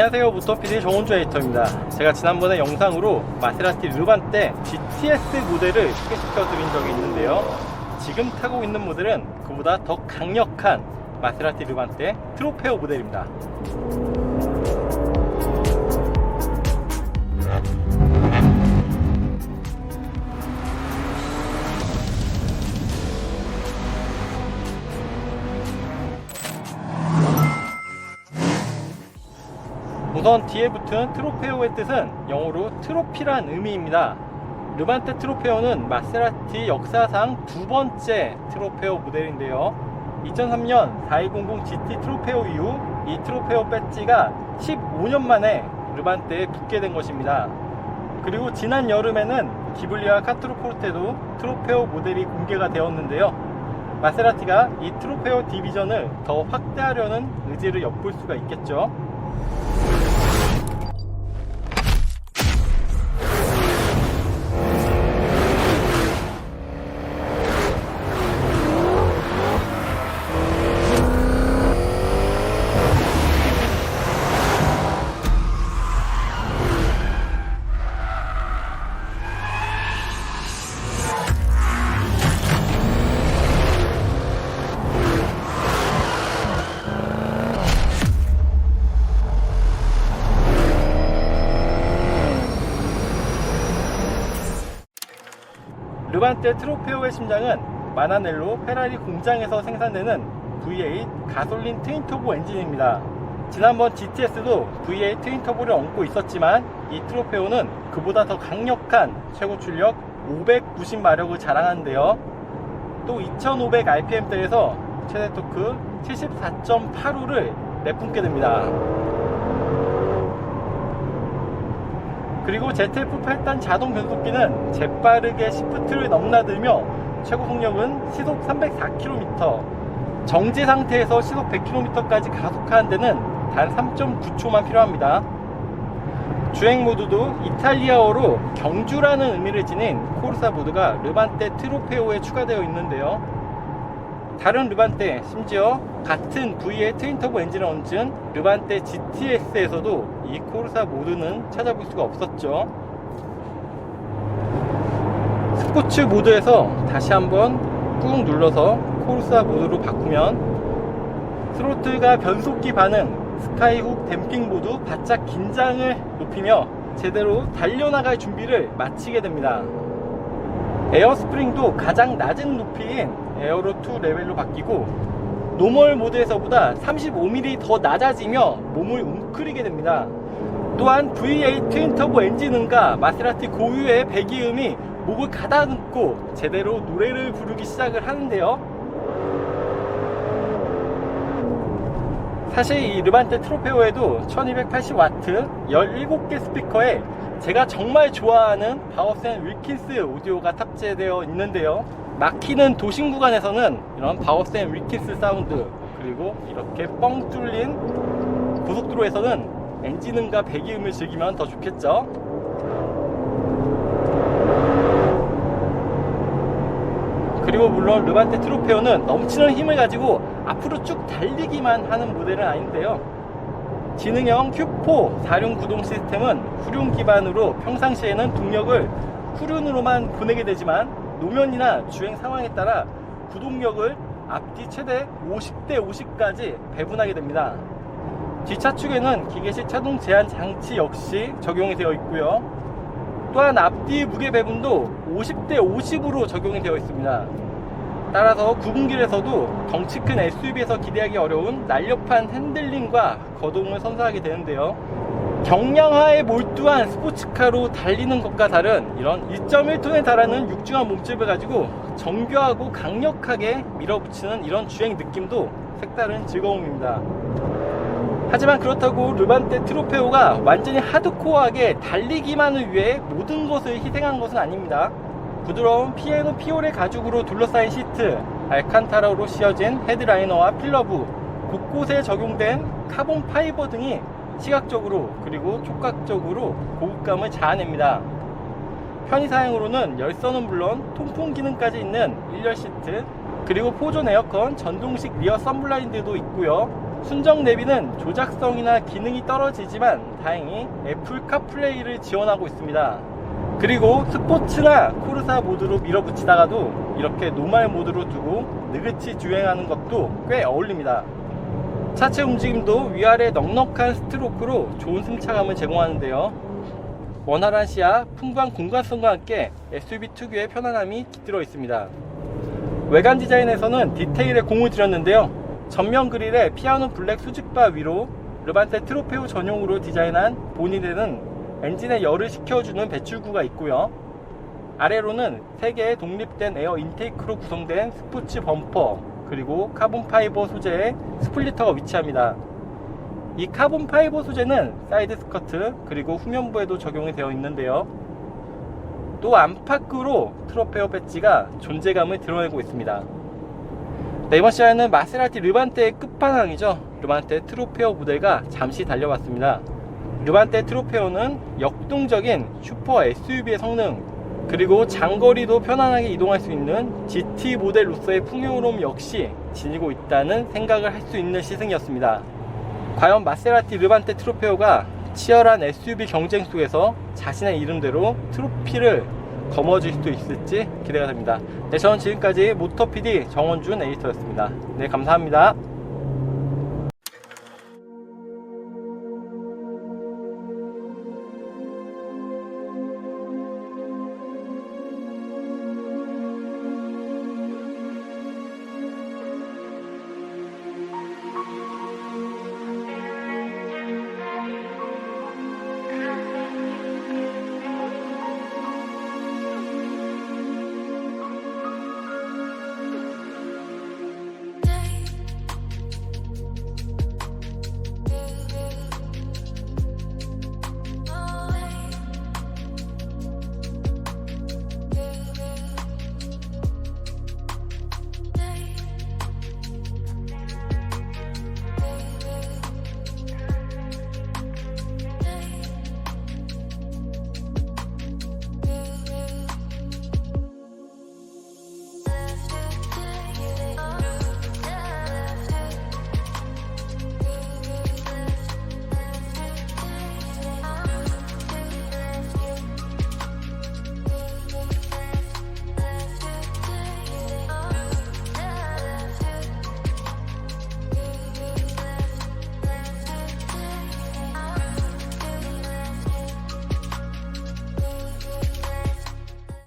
안녕하세요 모터PD 정원주 에이터입니다. 제가 지난번에 영상으로 마세라티 르반 때 GTS 모델을 소개시켜 드린 적이 있는데요. 지금 타고 있는 모델은 그보다 더 강력한 마세라티 르반 때 트로페오 모델입니다 우선 뒤에 붙은 트로페오의 뜻은 영어로 트로피란 의미입니다. 르반테 트로페오는 마세라티 역사상 두 번째 트로페오 모델인데요. 2003년 4200 GT 트로페오 이후 이 트로페오 배지가 15년 만에 르반테에 붙게 된 것입니다. 그리고 지난 여름에는 기블리와 카트로포르테도 트로페오 모델이 공개가 되었는데요. 마세라티가 이 트로페오 디비전을 더 확대하려는 의지를 엿볼 수가 있겠죠. 르반테 트로페오의 심장은 마나넬로 페라리 공장에서 생산되는 V8 가솔린 트윈터보 엔진입니다. 지난번 GTS도 V8 트윈터보를 얹고 있었지만 이 트로페오는 그보다 더 강력한 최고 출력 590마력을 자랑하는데요. 또 2500rpm대에서 최대 토크 74.85를 내뿜게 됩니다. 그리고 ZF 8단 자동 변속기는 재빠르게 시프트를 넘나들며 최고 속력은 시속 304km, 정지 상태에서 시속 100km까지 가속하는 데는 단 3.9초만 필요합니다. 주행 모드도 이탈리아어로 경주라는 의미를 지닌 코르사 모드가 르반테 트로페오에 추가되어 있는데요. 다른 르반테, 심지어 같은 V의 트윈터보 엔진을 얹은 르반테 GTS에서도 이 코르사 모드는 찾아볼 수가 없었죠. 스포츠 모드에서 다시 한번 꾹 눌러서 코르사 모드로 바꾸면 스로틀과 변속기 반응, 스카이훅 댐핑 모두 바짝 긴장을 높이며 제대로 달려나갈 준비를 마치게 됩니다. 에어스프링도 가장 낮은 높이인 에어로2 레벨로 바뀌고 노멀 모드에서보다 35mm 더 낮아지며 몸을 웅크리게 됩니다. 또한 V8 트윈터보 엔진음과 마세라티 고유의 배기음이 목을 가다듬고 제대로 노래를 부르기 시작을 하는데요. 사실 이 르반테 트로페오에도 1280W 17개 스피커에 제가 정말 좋아하는 바워센 윌킨스 오디오가 탑재되어 있는데요. 막히는 도심 구간에서는 이런 바워센 윌킨스 사운드 그리고 이렇게 뻥 뚫린 고속도로에서는 엔진음과 배기음을 즐기면 더 좋겠죠. 그리고 물론 르반테 트로페오는 넘치는 힘을 가지고 앞으로 쭉 달리기만 하는 모델은 아닌데요. 지능형 Q4 사륜 구동 시스템은 후륜 기반으로 평상시에는 동력을 후륜으로만 보내게 되지만 노면이나 주행 상황에 따라 구동력을 앞뒤 최대 50대 50까지 배분하게 됩니다. 뒷차축에는 기계식 차동 제한 장치 역시 적용이 되어 있고요. 또한 앞뒤 무게 배분도 50대 50으로 적용이 되어 있습니다. 따라서 구분길에서도 덩치 큰 SUV에서 기대하기 어려운 날렵한 핸들링과 거동을 선사하게 되는데요. 경량화에 몰두한 스포츠카로 달리는 것과 다른 이런 1.1톤에 달하는 육중한 몸집을 가지고 정교하고 강력하게 밀어붙이는 이런 주행 느낌도 색다른 즐거움입니다. 하지만 그렇다고 르반테 트로페오가 완전히 하드코어하게 달리기만을 위해 모든 것을 희생한 것은 아닙니다. 부드러운 피에노 피오레 가죽으로 둘러싸인 시트, 알칸타라로 씌어진 헤드라이너와 필러부, 곳곳에 적용된 카본 파이버 등이 시각적으로 그리고 촉각적으로 고급감을 자아냅니다. 편의 사용으로는 열선은 물론 통풍 기능까지 있는 1열 시트, 그리고 포존 에어컨 전동식 리어 썬블라인드도 있고요. 순정 내비는 조작성이나 기능이 떨어지지만 다행히 애플 카플레이를 지원하고 있습니다. 그리고 스포츠나 코르사 모드로 밀어붙이다가도 이렇게 노말 모드로 두고 느긋이 주행하는 것도 꽤 어울립니다. 차체 움직임도 위아래 넉넉한 스트로크로 좋은 승차감을 제공하는데요. 원활한 시야, 풍부한 공간성과 함께 SUV 특유의 편안함이 깃들어 있습니다. 외관 디자인에서는 디테일에 공을 들였는데요. 전면 그릴에 피아노 블랙 수직바 위로 르반테 트로페오 전용으로 디자인한 보닛에는 엔진에 열을 식혀주는 배출구가 있고요. 아래로는 3개의 독립된 에어 인테이크로 구성된 스포츠 범퍼 그리고 카본 파이버 소재의 스플리터가 위치합니다. 이 카본 파이버 소재는 사이드 스커트 그리고 후면부에도 적용이 되어 있는데요. 또 안팎으로 트로페오 배지가 존재감을 드러내고 있습니다. 네, 이번 시간에는 마세라티 르반테의 끝판왕이죠. 르반테 트로페오 모델가 잠시 달려봤습니다. 르반테 트로페오는 역동적인 슈퍼 SUV의 성능 그리고 장거리도 편안하게 이동할 수 있는 GT 모델로서의 풍요로움 역시 지니고 있다는 생각을 할 수 있는 시승이었습니다. 과연 마세라티 르반테 트로페오가 치열한 SUV 경쟁 속에서 자신의 이름대로 트로피를 거머쥘 수 있을지 기대가 됩니다. 네, 저는 지금까지 모터 PD 정원준 에디터였습니다. 네, 감사합니다.